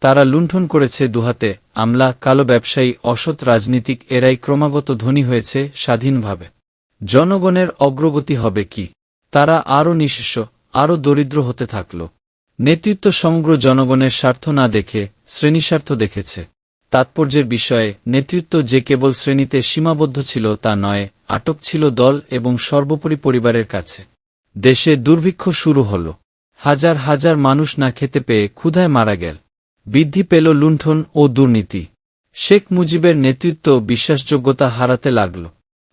তারা লুণ্ঠন করেছে দুহাতে। আমলা, কালো ব্যবসায়ী, অসৎ রাজনীতিক, এরাই ক্রমাগত ধনী হয়েছে স্বাধীনভাবে। জনগণের অগ্রগতি হবে কি? তারা আরও নিঃস্ব আরও দরিদ্র হতে থাকল। নেতৃত্ব সমগ্র জনগণের স্বার্থ না দেখে শ্রেণীস্বার্থ দেখেছে। তাৎপর্যের বিষয়ে নেতৃত্ব যে কেবল শ্রেণীতে সীমাবদ্ধ ছিল তা নয়, আটক ছিল দল এবং সর্বোপরি পরিবারের কাছে। দেশে দুর্ভিক্ষ শুরু হল। হাজার হাজার মানুষ না খেতে পেয়ে ক্ষুধায় মারা গেল। বৃদ্ধি পেল লুণ্ঠন ও দুর্নীতি। শেখ মুজিবের নেতৃত্ব বিশ্বাসযোগ্যতা হারাতে লাগল।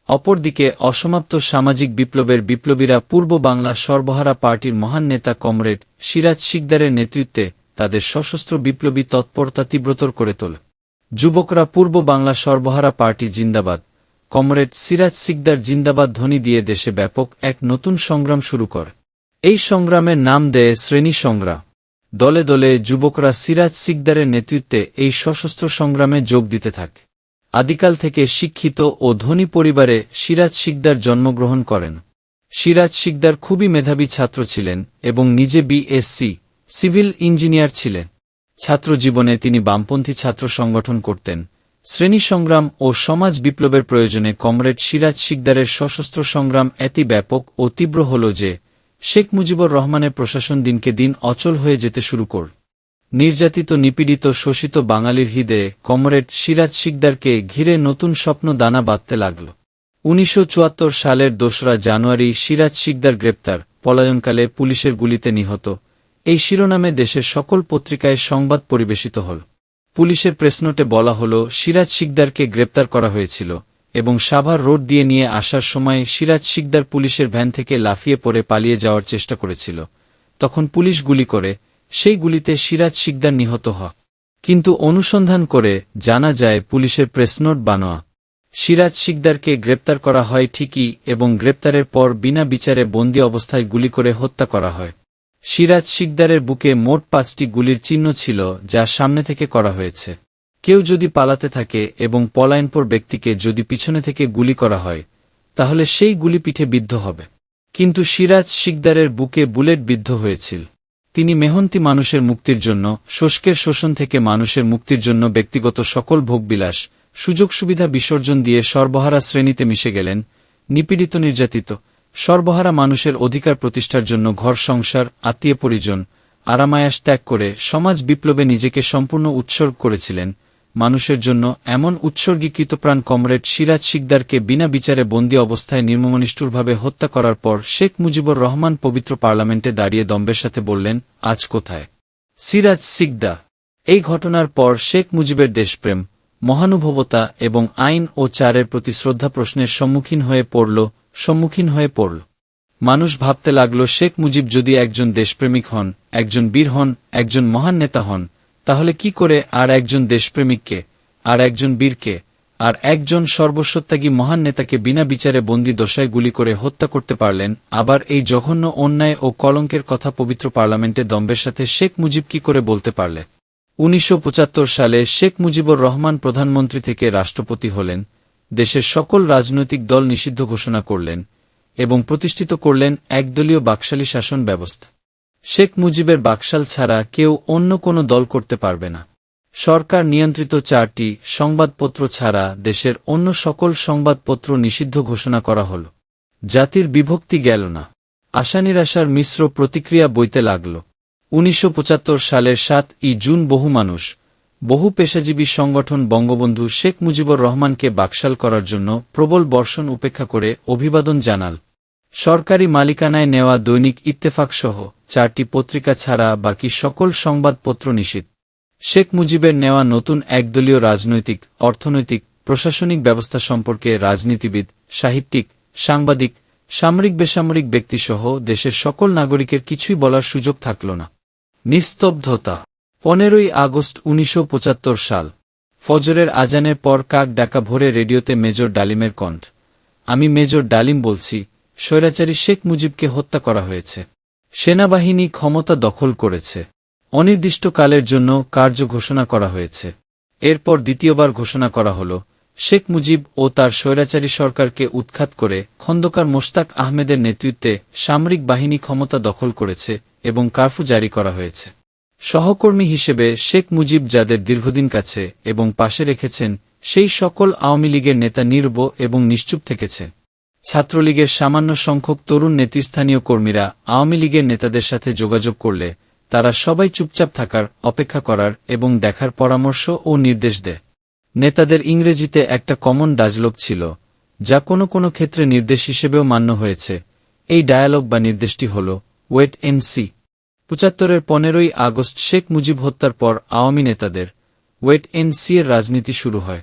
অপরদিকে অসমাপ্ত সামাজিক বিপ্লবের বিপ্লবীরা পূর্ব বাংলা সর্বহারা পার্টির মহান নেতা কমরেড সিরাজ শিকদারের নেতৃত্বে তাদের সশস্ত্র বিপ্লবী তৎপরতা তীব্রতর করে তোলে। যুবকরা পূর্ব বাংলা সর্বহারা পার্টি জিন্দাবাদ। কমরেড সিরাজ সিকদার জিন্দাবাদ ধ্বনি দিয়ে দেশে ব্যাপক এক নতুন সংগ্রাম শুরু করে। এই সংগ্রামের নাম দেয় শ্রেণি সংগ্রাম। দলে দলে যুবকরা সিরাজ সিকদারের নেতৃত্বে এই সশস্ত্র সংগ্রামে যোগ দিতে থাকে। আদিকাল থেকে শিক্ষিত ও ধনী পরিবারে সিরাজ শিকদার জন্মগ্রহণ করেন। সিরাজ শিকদার খুবই মেধাবী ছাত্র ছিলেন এবং নিজে বিএসসি সিভিল ইঞ্জিনিয়ার ছিলেন। ছাত্র জীবনে তিনি বামপন্থী ছাত্র সংগঠন করতেন। শ্রেণি সংগ্রাম ও সমাজ বিপ্লবের প্রয়োজনে কমরেড সিরাজ শিকদারের সশস্ত্র সংগ্রাম এতি ব্যাপক ও তীব্র হল যে শেখ মুজিবুর রহমানের প্রশাসন দিনকে দিন অচল হয়ে যেতে শুরু কর। নির্যাতিত, নিপীড়িত, শোষিত বাঙালির হৃদয়ে কমরেড সিরাজ শিকদারকে ঘিরে নতুন স্বপ্ন দানা বাঁধতে লাগল। উনিশশো চুয়াত্তর সালের দোসরা জানুয়ারি সিরাজ শিকদার গ্রেপ্তার, পলায়নকালে পুলিশের গুলিতে নিহত। এই শিরোনামে দেশের সকল পত্রিকায় সংবাদ পরিবেশিত হল। পুলিশের প্রেসনোটে বলা হল, সিরাজ শিকদারকে গ্রেপ্তার করা হয়েছিল। এবং সাভার রোড দিয়ে নিয়ে আসার সময় সিরাজ শিকদার পুলিশের ভ্যান থেকে লাফিয়ে পড়ে পালিয়ে যাওয়ার চেষ্টা করেছিল। তখন পুলিশ গুলি করে, সেই গুলিতে সিরাজ শিকদার নিহত হ কিন্তু অনুসন্ধান করে জানা যায় পুলিশের প্রেসনোট বানোয়া। সিরাজ শিকদারকে গ্রেপ্তার করা হয় ঠিকই এবং গ্রেপ্তারের পর বিনা বিচারে বন্দী অবস্থায় গুলি করে হত্যা করা হয়। সিরাজ শিকদারের বুকে মোট পাঁচটি গুলির চিহ্ন ছিল যা সামনে থেকে করা হয়েছে। কেউ যদি পালাতে থাকে এবং পলায়নপর ব্যক্তিকে যদি পিছনে থেকে গুলি করা হয়, তাহলে সেই গুলি পিঠে বিদ্ধ হবে। কিন্তু সিরাজ শিকদারের বুকে বুলেট বিদ্ধ হয়েছিল। তিনি মেহন্তি মানুষের মুক্তির জন্য, শোষকের শোষণ থেকে মানুষের মুক্তির জন্য ব্যক্তিগত সকল ভোগবিলাস, সুযোগ সুবিধা বিসর্জন দিয়ে সর্বহারা শ্রেণীতে মিশে গেলেন, নিপীড়িত নির্যাতিত, সর্বহারা মানুষের অধিকার প্রতিষ্ঠার জন্য ঘর সংসার, আত্মীয় পরিজন, আরামায়াস ত্যাগ করে সমাজ বিপ্লবে নিজেকে সম্পূর্ণ উৎসর্গ করেছিলেন মানুষের জন্য এমন উৎসর্গীকৃত প্রাণ কমরেড সিরাজ শিকদারকে বিনা বিচারে বন্দী অবস্থায় নির্মমনিষ্ঠুরভাবে হত্যা করার পর শেখ মুজিবুর রহমান পবিত্র পার্লামেন্টে দাঁড়িয়ে দম্বের সাথে বললেন, আজ কোথায়? সিরাজ সিকদা এই ঘটনার পর শেখ মুজিবের দেশপ্রেম, মহানুভবতা এবং আইন ও চারের প্রতি শ্রদ্ধা প্রশ্নের সম্মুখীন হয়ে পড়ল, সম্মুখীন হয়ে পড়ল। মানুষ ভাবতে লাগল, শেখ মুজিব যদি একজন দেশপ্রেমিক হন, একজন বীর হন, একজন মহান নেতা হন তাহলে কি করে আর একজন দেশপ্রেমিককে, আর একজন বীরকে, আর একজন সর্বসত্যাগী মহান নেতাকে বিনা বিচারে বন্দি দশায় গুলি করে হত্যা করতে পারলেন? আবার এই জঘন্য অন্যায় ও কলঙ্কের কথা পবিত্র পার্লামেন্টে দম্বের সাথে শেখ মুজিব কি করে বলতে পারলে? উনিশশো পঁচাত্তর সালে শেখ মুজিবুর রহমান প্রধানমন্ত্রী থেকে রাষ্ট্রপতি হলেন, দেশের সকল রাজনৈতিক দল নিষিদ্ধ ঘোষণা করলেন এবং প্রতিষ্ঠিত করলেন একদলীয় বাকশালী শাসন ব্যবস্থা। শেখ মুজিবের বাকশাল ছাড়া কেউ অন্য কোনো দল করতে পারবে না। সরকার নিয়ন্ত্রিত চারটি সংবাদপত্র ছাড়া দেশের অন্য সকল সংবাদপত্র নিষিদ্ধ ঘোষণা করা হল। জাতির বিভক্তি গেল না। আশা নিরাশার মিশ্র প্রতিক্রিয়া বইতে লাগল। উনিশশো পঁচাত্তর সালের সাত ই জুন বহু মানুষ, বহু পেশাজীবী সংগঠন বঙ্গবন্ধু শেখ মুজিবুর রহমানকে বাকশাল করার জন্য প্রবল বর্ষণ উপেক্ষা করে অভিবাদন জানাল। সরকারি মালিকানায় নেওয়া দৈনিক ইত্তেফাকসহ চারটি পত্রিকা ছাড়া বাকি সকল সংবাদপত্র নিষিদ্ধ। শেখ মুজিবের নেওয়া নতুন একদলীয় রাজনৈতিক, অর্থনৈতিক, প্রশাসনিক ব্যবস্থা সম্পর্কে রাজনীতিবিদ, সাহিত্যিক, সাংবাদিক, সামরিক বেসামরিক ব্যক্তিসহ দেশের সকল নাগরিকের কিছুই বলার সুযোগ থাকল না। নিস্তব্ধতা। পনেরোই আগস্ট উনিশশো পঁচাত্তর সাল। ফজরের আজানের পর কাক ডাকা ভরে রেডিওতে মেজর ডালিমের কণ্ঠ। আমি মেজর ডালিম বলছি, স্বৈরাচারী শেখ মুজিবকে হত্যা করা হয়েছে। সেনাবাহিনী ক্ষমতা দখল করেছে। অনির্দিষ্টকালের জন্য কার্য ঘোষণা করা হয়েছে। এরপর দ্বিতীয়বার ঘোষণা করা হল, শেখ মুজিব ও তার স্বৈরাচারী সরকারকে উৎখাত করে খন্দকার মোশতাক আহমেদের নেতৃত্বে সামরিক বাহিনী ক্ষমতা দখল করেছে এবং কার্ফু জারি করা হয়েছে। সহকর্মী হিসেবে শেখ মুজিব যাদের দীর্ঘদিন কাছে এবং পাশে রেখেছেন, সেই সকল আওয়ামী লীগের নেতা নির্ব এবং নিশ্চুপ থেকেছে ছাত্রলীগের সামান্য সংখ্যক তরুণ নেতৃস্থানীয় কর্মীরা আওয়ামী লীগের নেতাদের সাথে যোগাযোগ করলে তারা সবাই চুপচাপ থাকার, অপেক্ষা করার এবং দেখার পরামর্শ ও নির্দেশ দেয়। নেতাদের ইংরেজিতে একটা কমন ডাজলগ ছিল, যা কোনো কোনো ক্ষেত্রে নির্দেশ হিসেবেও মান্য হয়েছে। এই ডায়ালগ বা নির্দেশটি হল, ওয়েট এন সি পঁচাত্তরের পনেরোই আগস্ট শেখ মুজিব হত্যার পর আওয়ামী নেতাদের, ওয়েট এন সি এর রাজনীতি শুরু হয়।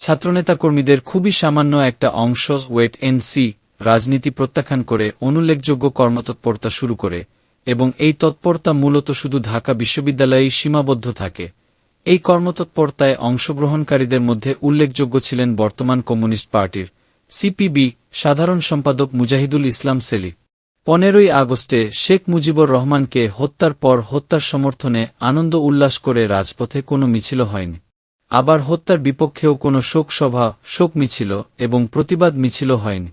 ছাত্রনেতা কর্মীদের খুবই সামান্য একটা অংশ ওয়েট এন সি, রাজনীতি প্রত্যাখ্যান করে, অনুল্লেখযোগ্য কর্মতৎপরতা শুরু করে, এবং এই তৎপরতা মূলত শুধু ঢাকা বিশ্ববিদ্যালয়েই সীমাবদ্ধ থাকে। এই কর্মতৎপরতায় অংশগ্রহণকারীদের মধ্যে উল্লেখযোগ্য ছিলেন বর্তমান কমিউনিস্ট পার্টির সিপিবি সাধারণ সম্পাদক মুজাহিদুল ইসলাম সেলি। পনেরোই আগস্টে শেখ মুজিবুর রহমানকে হত্যার পর হত্যার সমর্থনে আনন্দ উল্লাস করে রাজপথে কোনো মিছিল হয়নি। আবার হত্যার বিপক্ষেও কোনো শোকসভা শোক মিছিল এবং প্রতিবাদ মিছিল হয়নি।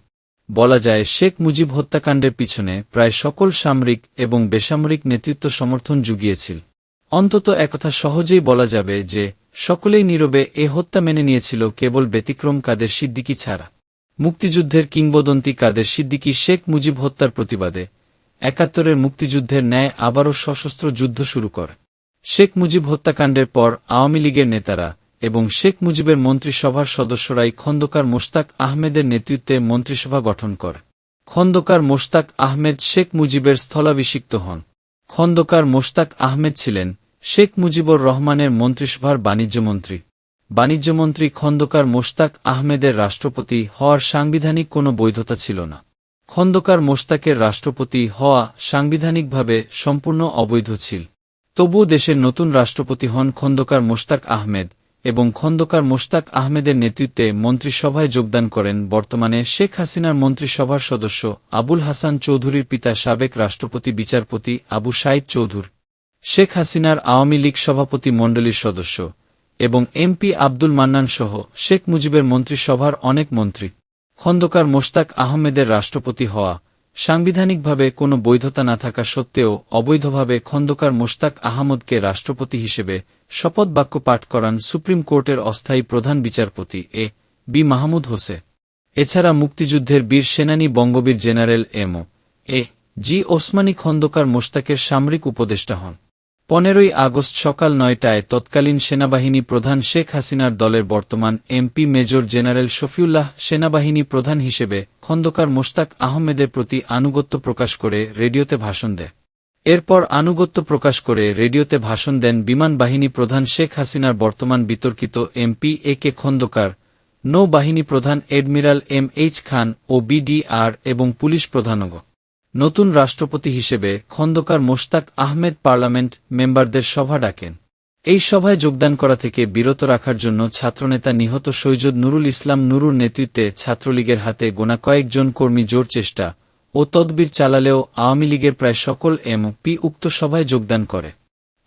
বলা যায়, শেখ মুজিব হত্যাকাণ্ডের পিছনে প্রায় সকল সামরিক এবং বেসামরিক নেতৃত্ব সমর্থন জুগিয়েছিল। অন্তত একথা সহজেই বলা যাবে যে, সকলেই নীরবে এ হত্যা মেনে নিয়েছিল কেবল ব্যতিক্রম কাদের সিদ্দিকি ছাড়া। মুক্তিযুদ্ধের কিংবদন্তি কাদের সিদ্দিকি শেখ মুজিব হত্যার প্রতিবাদে। একাত্তরের মুক্তিযুদ্ধের ন্যায় আবারও সশস্ত্র যুদ্ধ শুরু করে। শেখ মুজিব হত্যাকাণ্ডের পর আওয়ামী লীগের নেতারা এবং শেখ মুজিবের মন্ত্রিসভার সদস্যরাই খন্দকার মোশতাক আহমেদের নেতৃত্বে মন্ত্রিসভা গঠন করে। খন্দকার মোশতাক আহমেদ শেখ মুজিবের স্থলাভিষিক্ত হন। খন্দকার মোশতাক আহমেদ ছিলেন শেখ মুজিবুর রহমানের মন্ত্রিসভার বাণিজ্যমন্ত্রী। বাণিজ্যমন্ত্রী খন্দকার মোশতাক আহমেদের রাষ্ট্রপতি হওয়ার সাংবিধানিক কোনো বৈধতা ছিল না। খন্দকার মোশতাকের রাষ্ট্রপতি হওয়া সাংবিধানিকভাবে সম্পূর্ণ অবৈধ ছিল। তবুও দেশের নতুন রাষ্ট্রপতি হন খন্দকার মোশতাক আহমেদ। এবং খন্দকার মোশতাক আহমেদের নেতৃত্বে মন্ত্রিসভায় যোগদান করেন বর্তমানে শেখ হাসিনার মন্ত্রিসভার সদস্য আবুল হাসান চৌধুরীর পিতা সাবেক রাষ্ট্রপতি বিচারপতি আবু সাইদ চৌধুর, শেখ হাসিনার আওয়ামী লীগ সভাপতি মণ্ডলীর সদস্য এবং এমপি আব্দুল মান্নান সহ শেখ মুজিবের মন্ত্রিসভার অনেক মন্ত্রী। খন্দকার মোশতাক আহমেদের রাষ্ট্রপতি হওয়া সাংবিধানিকভাবে কোনো বৈধতা না থাকা সত্ত্বেও অবৈধভাবে খন্দকার মোশতাক আহমদকে রাষ্ট্রপতি হিসেবে শপথ বাক্য পাঠ করান সুপ্রিম কোর্টের অস্থায়ী প্রধান বিচারপতি এ বি মাহমুদ হোসে। এছাড়া মুক্তিযুদ্ধের বীর সেনানী Bangabir general M O A G Osmani Khandaker মোশতাকের সামরিক উপদেষ্টা হন। পনেরোই আগস্ট সকাল নয়টায় তৎকালীন সেনাবাহিনী প্রধান শেখ হাসিনার দলের বর্তমান এমপি মেজর জেনারেল শফিউল্লাহ সেনাবাহিনী প্রধান হিসেবে খন্দকার মোশতাক আহমেদের প্রতি আনুগত্য প্রকাশ করে রেডিওতে ভাষণ দেয়। এরপর আনুগত্য প্রকাশ করে রেডিওতে ভাষণ দেন বিমান বাহিনী প্রধান শেখ হাসিনার বর্তমান বিতর্কিত এমপি এ কে খন্দকার, নৌবাহিনী প্রধান এডমিরাল এম এইচ খান ও বিডিআর এবং পুলিশ প্রধানগ নতুন রাষ্ট্রপতি হিসেবে খন্দকার মোশতাক আহমেদ পার্লামেন্ট মেম্বারদের সভা ডাকেন। এই সভায় যোগদান করা থেকে বিরত রাখার জন্য ছাত্রনেতা নিহত সৈয়দ নুরুল ইসলাম নুরুর নেতৃত্বে ছাত্রলীগের হাতে গোনা কয়েকজন কর্মী জোর চেষ্টা ও তদবির চালালেও আওয়ামী লীগের প্রায় সকল এম পি উক্ত সভায় যোগদান করে।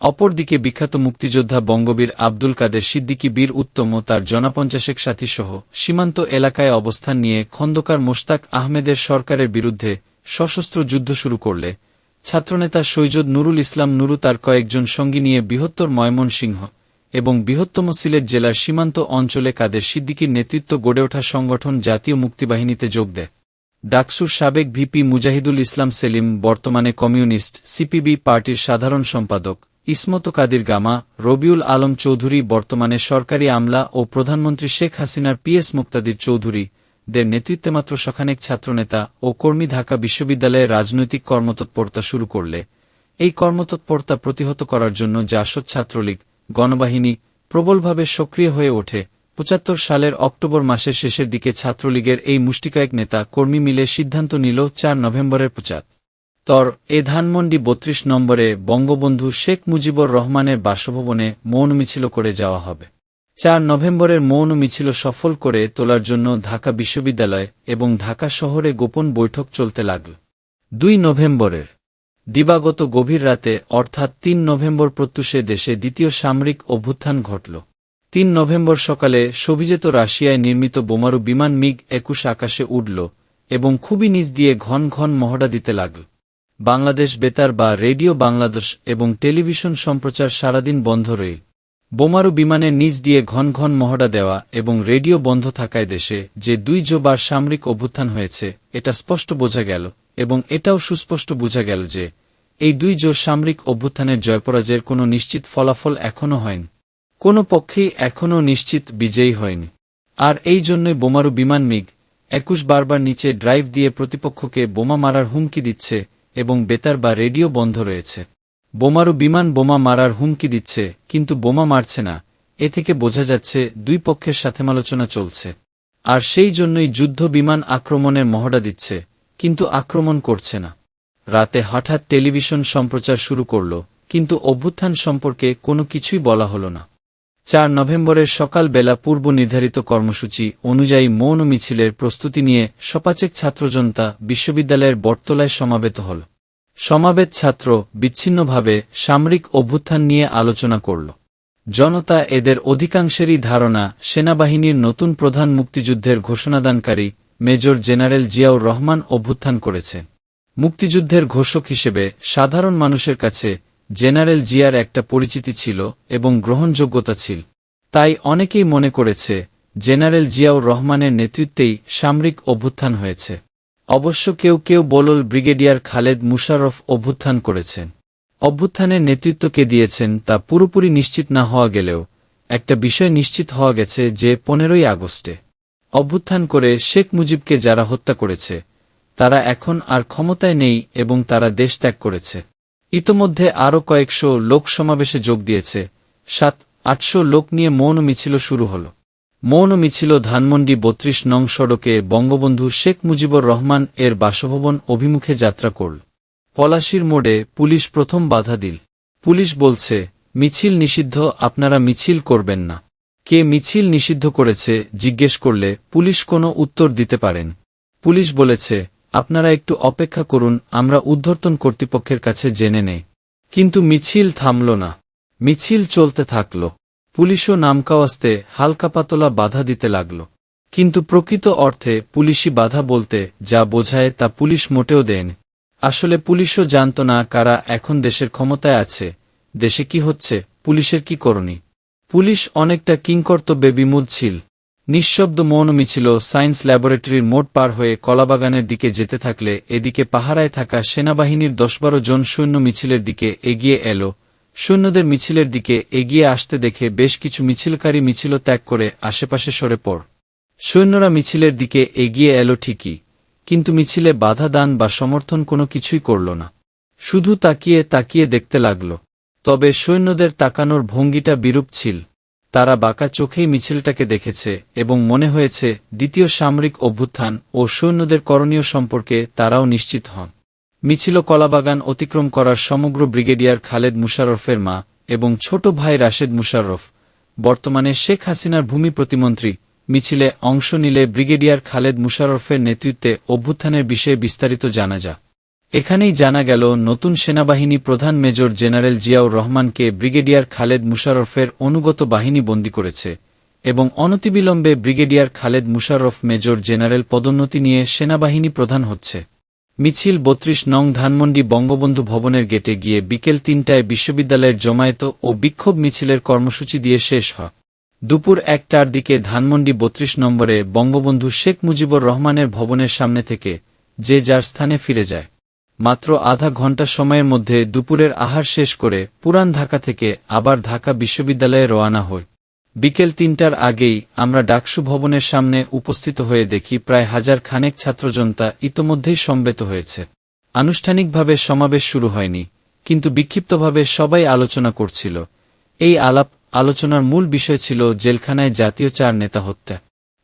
অপরদিকে বিখ্যাত মুক্তিযোদ্ধা বঙ্গবীর আব্দুল কাদের সিদ্দিকী বীর উত্তম ও তার জনপঞ্চাশেক সাথীসহ সীমান্ত এলাকায় অবস্থান নিয়ে খন্দকার মোশতাক আহমেদের সরকারের বিরুদ্ধে সশস্ত্র যুদ্ধ শুরু করলে, ছাত্রনেতা সৈয়দ নুরুল ইসলাম নুরু তার কয়েকজন সঙ্গী নিয়ে বৃহত্তর ময়মনসিংহ এবং বৃহত্তম সিলেট জেলার সীমান্ত অঞ্চলে কাদের সিদ্দিকির নেতৃত্ব গড়ে ওঠা সংগঠন জাতীয় মুক্তিবাহিনীতে যোগ দেয়। ডাকসুর সাবেক ভিপি মুজাহিদুল ইসলাম সেলিম, বর্তমানে কমিউনিস্ট, সিপিবি পার্টির সাধারণ সম্পাদক ইসমত কাদির গামা, রবিউল আলম চৌধুরী, বর্তমানে সরকারি আমলা ও প্রধানমন্ত্রী শেখ হাসিনার পিএস মুক্তাদির চৌধুরী দের নেতৃত্বে মাত্র সখানেক ছাত্রনেতা ও কর্মী ঢাকা বিশ্ববিদ্যালয়ে রাজনৈতিক কর্মতৎপরতা শুরু করলে। এই কর্মতৎপরতা প্রতিহত করার জন্য জাসদ ছাত্রলীগ গণবাহিনী প্রবলভাবে সক্রিয় হয়ে ওঠে। পঁচাত্তর সালের অক্টোবর মাসের শেষের দিকে ছাত্রলীগের এই মুষ্টিকায়ক নেতা কর্মী মিলে সিদ্ধান্ত নিল চার নভেম্বরের পঁচাত তর এ ধানমন্ডি বত্রিশ নম্বরে বঙ্গবন্ধু শেখ মুজিবুর রহমানের বাসভবনে মৌন মিছিল করে যাওয়া হবে। চার নভেম্বরের মৌন মিছিল সফল করে তোলার জন্য ঢাকা বিশ্ববিদ্যালয় এবং ঢাকা শহরে গোপন বৈঠক চলতে লাগল। দুই নভেম্বরের দিবাগত গভীর রাতে, অর্থাৎ তিন নভেম্বর প্রত্যুষে দেশে দ্বিতীয় সামরিক অভ্যুত্থান ঘটল। তিন নভেম্বর সকালে সবিজেত রাশিয়ায় নির্মিত বোমারু বিমান মিগ একুশ আকাশে উঠল এবং খুবই নিচ দিয়ে ঘন ঘন মহড়া দিতে লাগল। বাংলাদেশ বেতার বা রেডিও বাংলাদেশ এবং টেলিভিশন সম্প্রচার সারাদিন বন্ধ রইল। বোমারু বিমানের নিচ দিয়ে ঘন ঘন মহড়া দেওয়া এবং রেডিও বন্ধ থাকায় দেশে যে দুই জোবার সামরিক অভ্যুত্থান হয়েছে, এটা স্পষ্ট বোঝা গেল এবং এটাও সুস্পষ্ট বোঝা গেল যে এই দুই জো সামরিক অভ্যুত্থানের জয়পরাজয়ের কোনো নিশ্চিত ফলাফল এখনও হয়নি। কোনো পক্ষেই এখনও নিশ্চিত বিজয়ী হয়নি। আর এই জন্যই বোমারু বিমান মিগ একুশ বারবার নিচে ড্রাইভ দিয়ে প্রতিপক্ষকে বোমা মারার হুমকি দিচ্ছে এবং বেতার বা রেডিও বন্ধ রয়েছে। বোমারু বিমান বোমা মারার হুমকি দিচ্ছে, কিন্তু বোমা মারছে না। এ থেকে বোঝা যাচ্ছে দুই পক্ষের সাথে আলোচনা চলছে। আর সেই জন্যই যুদ্ধ বিমান আক্রমণের মহড়া দিচ্ছে, কিন্তু আক্রমণ করছে না। রাতে হঠাৎ টেলিভিশন সম্প্রচার শুরু করল, কিন্তু অভ্যুত্থান সম্পর্কে কোনো কিছুই বলা হল না। চার নভেম্বরের সকাল বেলা পূর্ব নির্ধারিত কর্মসূচি অনুযায়ী মৌন মিছিলের প্রস্তুতি নিয়ে সপাচেক ছাত্রজনতা বিশ্ববিদ্যালয়ের বটতলায় সমাবেত হল। সমাবেত ছাত্র বিচ্ছিন্নভাবে সামরিক অভ্যুত্থান নিয়ে আলোচনা করল। জনতা এদের অধিকাংশেরই ধারণা সেনাবাহিনীর নতুন প্রধান মুক্তিযুদ্ধের ঘোষণাদানকারী মেজর জেনারেল জিয়াউর রহমান অভ্যুত্থান করেছে। মুক্তিযুদ্ধের ঘোষক হিসেবে সাধারণ মানুষের কাছে জেনারেল জিয়ার একটা পরিচিতি ছিল এবং গ্রহণযোগ্যতা ছিল। তাই অনেকেই মনে করেছে, জেনারেল জিয়াউর রহমানের নেতৃত্বেই সামরিক অভ্যুত্থান হয়েছে। অবশ্য কেউ কেউ বলল, ব্রিগেডিয়ার খালেদ মুশারফ অভ্যুত্থান করেছেন। অভ্যুত্থানের নেতৃত্ব কে দিয়েছেন তা পুরোপুরি নিশ্চিত না হওয়া গেলেও, একটা বিষয় নিশ্চিত হওয়া গেছে যে, পনেরোই আগস্টে অভ্যুত্থান করে শেখ মুজিবকে যারা হত্যা করেছে, তারা এখন আর ক্ষমতায় নেই এবং তারা দেশ ত্যাগ করেছে। ইতোমধ্যে আরও কয়েকশো লোক সমাবেশে যোগ দিয়েছে, সাত আটশো লোক নিয়ে মৌন মিছিল শুরু হল। মৌন মিছিল ধানমন্ডি বত্রিশ নং সড়কে বঙ্গবন্ধু শেখ মুজিবুর রহমান এর বাসভবন অভিমুখে যাত্রা করল। পলাশির মোড়ে পুলিশ প্রথম বাধা দিল। পুলিশ বলছে, মিছিল নিষিদ্ধ, আপনারা মিছিল করবেন না। কে মিছিল নিষিদ্ধ করেছে, জিজ্ঞেস করলে পুলিশ কোনো উত্তর দিতে পারেন। পুলিশ বলেছে, আপনারা একটু অপেক্ষা করুন, আমরা উদ্ধর্তন কর্তৃপক্ষের কাছে জেনে নেই। কিন্তু মিছিল থামল না। মিছিল চলতে থাকল। পুলিশও নামকাওয়াস্তে হালকা পাতলা বাধা দিতে লাগল। কিন্তু প্রকৃত অর্থে পুলিশি বাধা বলতে যা বোঝায় তা পুলিশ মোটেও দেয়নি আসলে পুলিশও জানত না কারা এখন দেশের ক্ষমতায় আছে, দেশে কি হচ্ছে, পুলিশের কি করণী। পুলিশ অনেকটা কিংকর্তব্যে বিমূল ছিল। নিঃশব্দ মৌন মিছিল সায়েন্স ল্যাবরেটরির মোট পার হয়ে কলাবাগানের দিকে যেতে থাকলে এদিকে পাহারায় থাকা সেনাবাহিনীর দশ বারো জন সৈন্য মিছিলের দিকে এগিয়ে এল সৈন্যদের মিছিলের দিকে এগিয়ে আসতে দেখে বেশ কিছু মিছিলকারী মিছিল ত্যাগ করে আশেপাশে সরে পড়। সৈন্যরা মিছিলের দিকে এগিয়ে এলো ঠিকই, কিন্তু মিছিলে বাধা দান বা সমর্থন কোনো কিছুই করল না। শুধু তাকিয়ে তাকিয়ে দেখতে লাগল। তবে সৈন্যদের তাকানোর ভঙ্গিটা বিরূপ ছিল। তারা বাঁকা চোখেই মিছিলটাকে দেখেছে এবং মনে হয়েছে দ্বিতীয় সামরিক অভ্যুত্থান ও সৈন্যদের করণীয় সম্পর্কে তারাও নিশ্চিত হন। মিছিল কলাবাগান অতিক্রম করার সমগ্র ব্রিগেডিয়ার খালেদ মুশারফের মা এবং ছোট ভাই রাশেদ মুশারফ বর্তমানে শেখ হাসিনার ভূমি প্রতিমন্ত্রী, মিছিলে অংশ নিলে ব্রিগেডিয়ার খালেদ মুশারফের নেতৃত্বে অভ্যুত্থানের বিষয়ে বিস্তারিত জানা যা এখানেই জানা গেল, নতুন সেনাবাহিনী প্রধান মেজর জেনারেল জিয়াউর রহমানকে ব্রিগেডিয়ার খালেদ মুশারফের অনুগত বাহিনী বন্দী করেছে এবং অনতিবিলম্বে brigadier Khaled Musharraf major general পদোন্নতি নিয়ে সেনাবাহিনী প্রধান হচ্ছে। মিছিল বত্রিশ নং ধানমন্ডি বঙ্গবন্ধু ভবনের গেটে গিয়ে বিকেল তিনটায় বিশ্ববিদ্যালয়ের জমায়েত ও বিক্ষোভ মিছিলের কর্মসূচি দিয়ে শেষ হয়। দুপুর একটার দিকে ধানমন্ডি বত্রিশ নম্বরে বঙ্গবন্ধু শেখ মুজিবুর রহমানের ভবনের সামনে থেকে যে যার স্থানে ফিরে যায়। মাত্র আধা ঘণ্টা সময়ের মধ্যে দুপুরের আহার শেষ করে পুরান ঢাকা থেকে আবার ঢাকা বিশ্ববিদ্যালয়ে রওয়ানা হই বিকেল তিনটার আগেই আমরা ডাকসু ভবনের সামনে উপস্থিত হয়ে দেখি প্রায় হাজার খানেক ছাত্রজনতা ইতোমধ্যেই সমবেত হয়েছে। আনুষ্ঠানিকভাবে সমাবেশ শুরু হয়নি, কিন্তু বিক্ষিপ্তভাবে সবাই আলোচনা করছিল। এই আলাপ আলোচনার মূল বিষয় ছিল জেলখানায় জাতীয় চার নেতা হত্যা।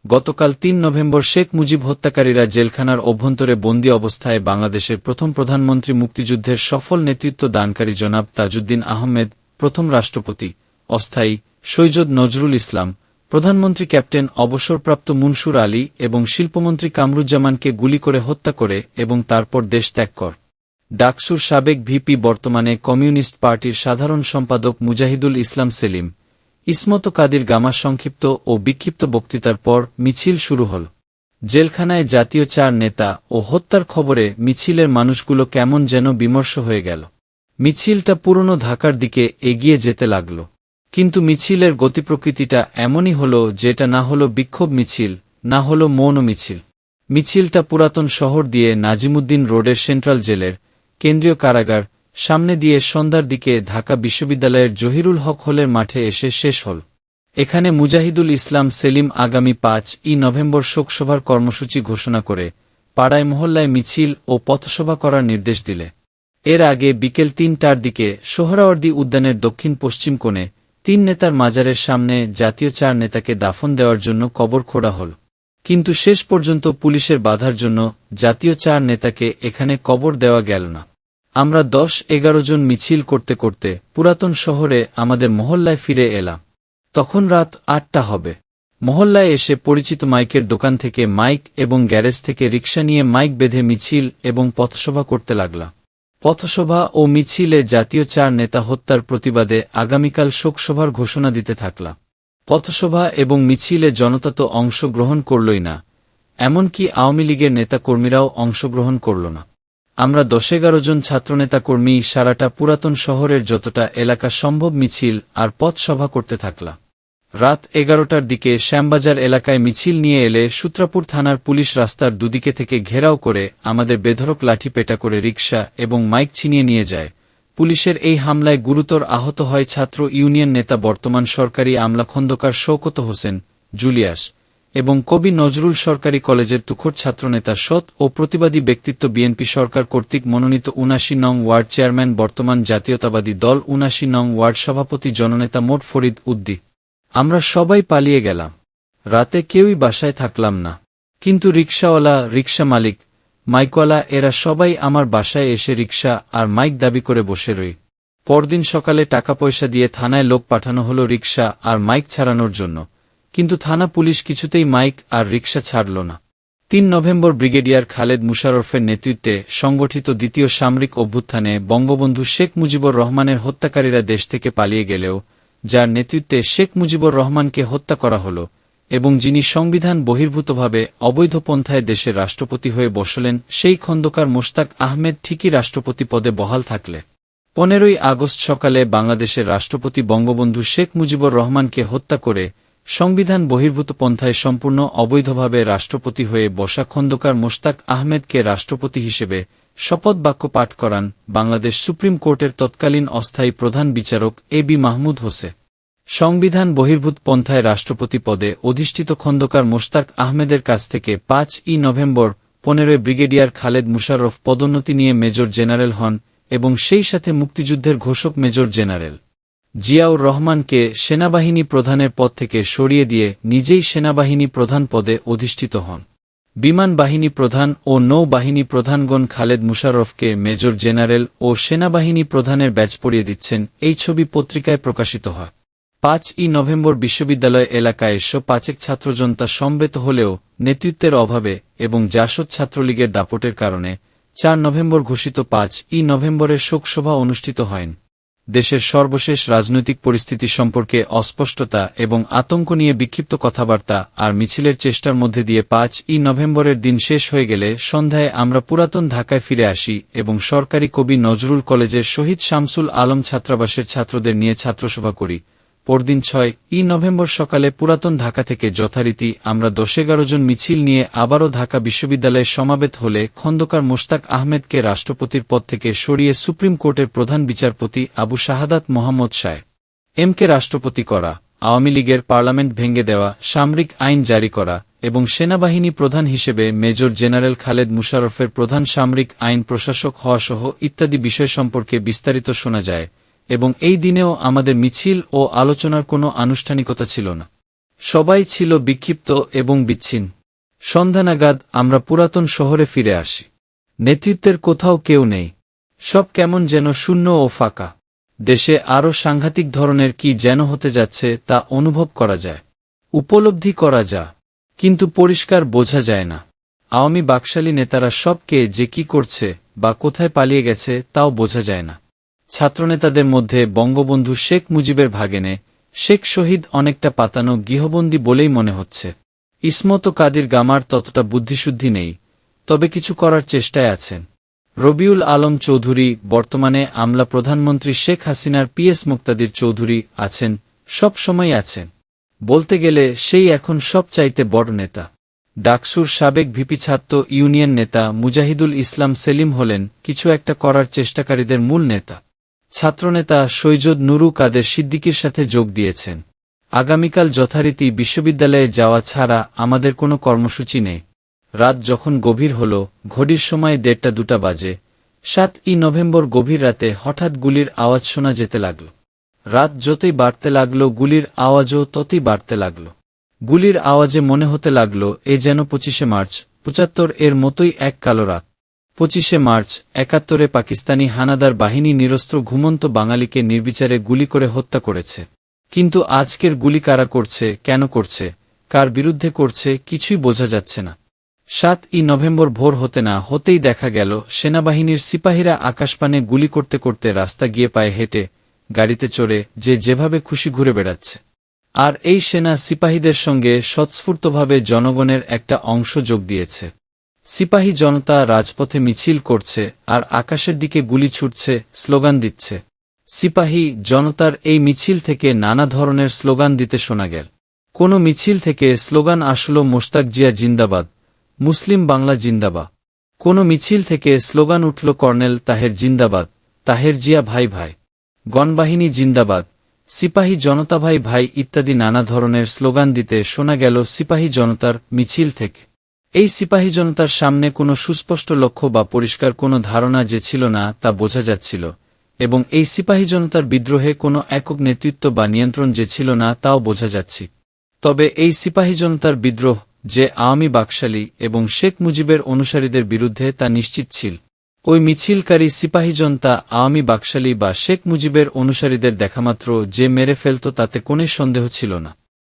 গতকাল তিন নভেম্বর শেখ মুজিব হত্যাকারীরা জেলখানার অভ্যন্তরে বন্দী অবস্থায় বাংলাদেশের প্রথম প্রধানমন্ত্রী মুক্তিযুদ্ধের সফল নেতৃত্ব দানকারী জনাব তাজউদ্দিন আহমেদ, প্রথম রাষ্ট্রপতি, অস্থায়ী সৈয়দ নজরুল ইসলাম, প্রধানমন্ত্রী ক্যাপ্টেন অবসরপ্রাপ্ত মুনসুর আলী এবং শিল্পমন্ত্রী কামরুজ্জামানকে গুলি করে হত্যা করে এবং তারপর দেশ ত্যাগ কর। ডাকসুর সাবেক ভিপি বর্তমানে কমিউনিস্ট পার্টির সাধারণ সম্পাদক মুজাহিদুল ইসলাম সেলিম, ইসমত কাদির গামা সংক্ষিপ্ত ও বিক্ষিপ্ত বক্তৃতার পর মিছিল শুরু হল। জেলখানায় জাতীয় চার নেতা ও হত্যার খবরে মিছিলের মানুষগুলো কেমন যেন বিমর্ষ হয়ে গেল। মিছিলটা পুরনো ঢাকার দিকে এগিয়ে যেতে লাগল। কিন্তু মিছিলের গতিপ্রকৃতিটা এমনই হল যেটা না হল বিক্ষোভ মিছিল, না হল মৌন মিছিল। মিছিলটা পুরাতন শহর দিয়ে নাজিমুদ্দিন রোডের সেন্ট্রাল জেলের কেন্দ্রীয় কারাগার, সামনে দিয়ে সন্ধ্যার দিকে ঢাকা বিশ্ববিদ্যালয়ের জহিরুল হক হলের মাঠে এসে শেষ হল। এখানে মুজাহিদুল ইসলাম সেলিম আগামী পাঁচ ই নভেম্বর শোকসভার কর্মসূচি ঘোষণা করে পাড়ায় মহল্লায় মিছিল ও পথসভা করার নির্দেশ দিলে। এর আগে বিকেল তিনটার দিকে সোহরাওয়ার্দী উদ্যানের দক্ষিণ পশ্চিম কোণে তিন নেতার মাজারের সামনে জাতীয় চার নেতাকে দাফন দেওয়ার জন্য কবর খোঁড়া হল। কিন্তু শেষ পর্যন্ত পুলিশের বাধার জন্য জাতীয় চার নেতাকে এখানে কবর দেওয়া গেল না। আমরা দশ এগারো জন মিছিল করতে করতে পুরাতন শহরে আমাদের মহল্লায় ফিরে এলাম। তখন রাত আটটা হবে। মহল্লায় এসে পরিচিত মাইকের দোকান থেকে মাইক এবং গ্যারেজ থেকে রিক্সা নিয়ে মাইক বেঁধে মিছিল এবং পথসভা করতে লাগলাম। পথসভা ও মিছিলে জাতীয় চার নেতা হত্যার প্রতিবাদে আগামীকাল শোকসভার ঘোষণা দিতে থাকলাম পথসভা এবং মিছিলে জনতা তো অংশগ্রহণ করলই না, এমনকি আওয়ামী লীগের নেতাকর্মীরাও অংশগ্রহণ করল না। আমরা দশ এগারো জন ছাত্রনেতা কর্মী সারাটা পুরাতন শহরের যতটা এলাকা সম্ভব মিছিল আর পথসভা করতে থাকলাম রাত এগারোটার দিকে শ্যামবাজার এলাকায় মিছিল নিয়ে এলে সূত্রাপুর থানার পুলিশ রাস্তার দুদিকে থেকে ঘেরাও করে আমাদের বেধরক লাঠি পেটা করে রিকশা এবং মাইক ছিনিয়ে নিয়ে যায়। পুলিশের এই হামলায় গুরুতর আহত হয় ছাত্র ইউনিয়ন নেতা বর্তমান সরকারি আমলা খন্দকার শৌকত হোসেন, জুলিয়াস এবং কবি নজরুল সরকারি কলেজের তুখর ছাত্রনেতা সৎ ও প্রতিবাদী ব্যক্তিত্ব বিএনপি সরকার কর্তৃক মনোনীত উনাশি নং ওয়ার্ড চেয়ারম্যান বর্তমান জাতীয়তাবাদী দল উনাশি নং ওয়ার্ড সভাপতি জননেতা মোট ফরিদ উদ্দি। আমরা সবাই পালিয়ে গেলাম। রাতে কেউই বাসায় থাকলাম না। কিন্তু রিক্সাওয়ালা রিক্সা মালিক, মাইকওয়ালা এরা সবাই আমার বাসায় এসে রিক্সা আর মাইক দাবি করে বসে রই। পরদিন সকালে টাকা পয়সা দিয়ে থানায় লোক পাঠানো হলো রিক্সা আর মাইক ছাড়ানোর জন্য। কিন্তু থানা পুলিশ কিছুতেই মাইক আর রিক্সা ছাড়ল না। তিন নভেম্বর ব্রিগেডিয়ার খালেদ মুশারফের নেতৃত্বে সংগঠিত দ্বিতীয় সামরিক অভ্যুত্থানে বঙ্গবন্ধু শেখ মুজিবুর রহমানের হত্যাকারীরা দেশ থেকে পালিয়ে গেলেও যার নেতৃত্বে শেখ মুজিবুর রহমানকে হত্যা করা হল এবং যিনি সংবিধান বহির্ভূতভাবে অবৈধ পন্থায় দেশের রাষ্ট্রপতি হয়ে বসলেন, সেই খন্দকার মোশতাক আহমেদ ঠিকই রাষ্ট্রপতি পদে বহাল থাকলে। পনেরোই আগস্ট সকালে বাংলাদেশের রাষ্ট্রপতি বঙ্গবন্ধু শেখ মুজিবুর রহমানকে হত্যা করে সংবিধান বহির্ভূত পন্থায় সম্পূর্ণ অবৈধভাবে রাষ্ট্রপতি হয়ে বসা খন্দকার মোশতাক আহমেদকে রাষ্ট্রপতি হিসেবে শপথ বাক্য পাঠ করান বাংলাদেশ সুপ্রিম কোর্টের তৎকালীন অস্থায়ী প্রধান বিচারক এ বি মাহমুদ হোসে। সংবিধান বহির্ভূত পন্থায় রাষ্ট্রপতি পদে অধিষ্ঠিত খন্দকার মোশতাক আহমেদের কাছ থেকে পাঁচ ই নভেম্বর পনেরোই ব্রিগেডিয়ার খালেদ মুশারফ পদোন্নতি নিয়ে মেজর জেনারেল হন এবং সেই সাথে মুক্তিযুদ্ধের ঘোষক মেজর জেনারেল। জিয়াউর রহমানকে সেনাবাহিনী প্রধানের পদ থেকে সরিয়ে দিয়ে নিজেই সেনাবাহিনী প্রধান পদে অধিষ্ঠিত হন। বিমান বাহিনী প্রধান ও নৌবাহিনী প্রধানগণ খালেদ মুশারফকে মেজর জেনারেল ও সেনাবাহিনী প্রধানের ব্যাচ পড়িয়ে দিচ্ছেন। এই ছবি পত্রিকায় প্রকাশিত হয়। পাঁচ ই নভেম্বর বিশ্ববিদ্যালয় এলাকায় এসো পাঁচেক ছাত্রজনতা সমবেত হলেও নেতৃত্বের অভাবে এবং জাসদ ছাত্রলীগের দাপটের কারণে চার নভেম্বর ঘোষিত পাঁচ ই নভেম্বরের শোকসভা অনুষ্ঠিত হয়নি। দেশের সর্বশেষ রাজনৈতিক পরিস্থিতি সম্পর্কে অস্পষ্টতা এবং আতঙ্ক নিয়ে বিক্ষিপ্ত কথাবার্তা আর মিছিলের চেষ্টার মধ্যে দিয়ে পাঁচ ই নভেম্বরের দিন শেষ হয়ে গেলে সন্ধ্যায় আমরা পুরাতন ঢাকায় ফিরে আসি এবং সরকারি কবি নজরুল কলেজের শহীদ শামসুল আলম ছাত্রাবাসের ছাত্রদের নিয়ে ছাত্রসভা করি। পরদিন ছয়, ই নভেম্বর সকালে পুরাতন ঢাকা থেকে যথারীতি আমরা দশ এগারো জন মিছিল নিয়ে আবারও ঢাকা বিশ্ববিদ্যালয়ে সমাবেত হলে খন্দকার মোশতাক আহমেদকে রাষ্ট্রপতির পদ থেকে সরিয়ে সুপ্রিম কোর্টের প্রধান বিচারপতি আবু শাহাদাত মোহাম্মদ শায় এমকে রাষ্ট্রপতি করা, আওয়ামী লীগের পার্লামেন্ট ভেঙে দেওয়া, সামরিক আইন জারি করা এবং সেনাবাহিনী প্রধান হিসেবে মেজর জেনারেল খালেদ মুশারফের প্রধান সামরিক আইন প্রশাসক হওয়া সহ ইত্যাদি বিষয় সম্পর্কে বিস্তারিত শোনা যায়। এবং এই দিনেও আমাদের মিছিল ও আলোচনার কোনো আনুষ্ঠানিকতা ছিল না। সবাই ছিল বিক্ষিপ্ত এবং বিচ্ছিন্ন। সন্ধ্যা নাগাদ আমরা পুরাতন শহরে ফিরে আসি। নেতৃত্বের কোথাও কেউ নেই। সব কেমন যেন শূন্য ও ফাঁকা। দেশে আরও সাংঘাতিক ধরনের কি যেন হতে যাচ্ছে তা অনুভব করা যায়। উপলব্ধি করা যা। কিন্তু পরিষ্কার বোঝা যায় না। আওয়ামী বাকশালী নেতারা সবকে যে কি করছে বা কোথায় পালিয়ে গেছে তাও বোঝা যায় না। ছাত্রনেতাদের মধ্যে বঙ্গবন্ধু শেখ মুজিবের ভাগেনে শেখ শহীদ অনেকটা পাতানো গৃহবন্দী বলেই মনে হচ্ছে। ইসমত কাদির গামার ততটা বুদ্ধিশুদ্ধি নেই, তবে কিছু করার চেষ্টায় আছেন। রবিউল আলম চৌধুরী বর্তমানে আমলা প্রধানমন্ত্রী শেখ হাসিনার পিএস মুক্তাদির চৌধুরী আছেন, সব সময় আছেন। বলতে গেলে সেই এখন সব চাইতে বড় নেতা। ডাকসুর সাবেক ভিপি ছাত্র ইউনিয়ন নেতা মুজাহিদুল ইসলাম সেলিম হলেন কিছু একটা করার চেষ্টাকারীদের মূল নেতা। ছাত্রনেতা সৈয়দ নুরু কাদের সিদ্দিকির সাথে যোগ দিয়েছেন। আগামীকাল যথারীতি বিশ্ববিদ্যালয়ে যাওয়া ছাড়া আমাদের কোনো কর্মসূচি নেই। রাত যখন গভীর হল, ঘড়ির সময় দেড়টা দুটা বাজে। সাত ই নভেম্বর গভীর রাতে হঠাৎ গুলির আওয়াজ শোনা যেতে লাগল। রাত যতই বাড়তে লাগল, গুলির আওয়াজও ততই বাড়তে লাগল। গুলির আওয়াজে মনে হতে লাগল, এ যেন পঁচিশে মার্চ, পঁচাত্তর এর মতোই এক কালো রাত। পঁচিশে মার্চ, একাত্তরে পাকিস্তানি হানাদার বাহিনী নিরস্ত্র ঘুমন্ত বাঙালিকে নির্বিচারে গুলি করে হত্যা করেছে। কিন্তু আজকের গুলি কারা করছে, কেন করছে, কার বিরুদ্ধে করছে, কিছুই বোঝা যাচ্ছে না। সাত ই নভেম্বর ভোর হতে না হতেই দেখা গেল, সেনাবাহিনীর সিপাহীরা আকাশপানে গুলি করতে করতে রাস্তা গিয়ে পায়ে হেঁটে, গাড়িতে চড়ে, যে যেভাবে খুশি ঘুরে বেড়াচ্ছে। আর এই সেনা সিপাহীদের সঙ্গে স্বতঃস্ফূর্তভাবে জনগণের একটা অংশ যোগ দিয়েছে। সিপাহী জনতা রাজপথে মিছিল করছে আর আকাশের দিকে গুলি ছুটছে, স্লোগান দিচ্ছে। সিপাহী জনতার এই মিছিল থেকে নানা ধরনের স্লোগান দিতে শোনা গেল। কোনো মিছিল থেকে স্লোগান আসলো মোস্তাক জিয়া জিন্দাবাদ, মুসলিম বাংলা জিন্দাবা কোনো মিছিল থেকে স্লোগান উঠল কর্নেল তাহের জিন্দাবাদ, তাহের জিয়া ভাই ভাই। গণবাহিনী জিন্দাবাদ, সিপাহী জনতা ভাই ভাই ইত্যাদি নানা ধরনের স্লোগান দিতে শোনা গেল সিপাহী জনতার মিছিল থেকে। এই সিপাহী জনতার সামনে কোনো সুস্পষ্ট লক্ষ্য বা পরিষ্কার কোনো ধারণা যে ছিল না, তা বোঝা যাচ্ছিল, এবং এই সিপাহী জনতার বিদ্রোহে কোনো একক নেতৃত্ব বা নিয়ন্ত্রণ যে ছিল না, তাও বোঝা যাচ্ছি। তবে এই সিপাহী জনতার বিদ্রোহ, যে আওয়ামী বাকশালী এবং শেখ মুজিবের অনুসারীদের বিরুদ্ধে, তা নিশ্চিত ছিল। ওই মিছিলকারী সিপাহী জনতা আওয়ামী বাকশালী বা শেখ মুজিবের অনুসারীদের দেখামাত্র যে মেরে ফেলত, তাতে কোনো সন্দেহ ছিল না।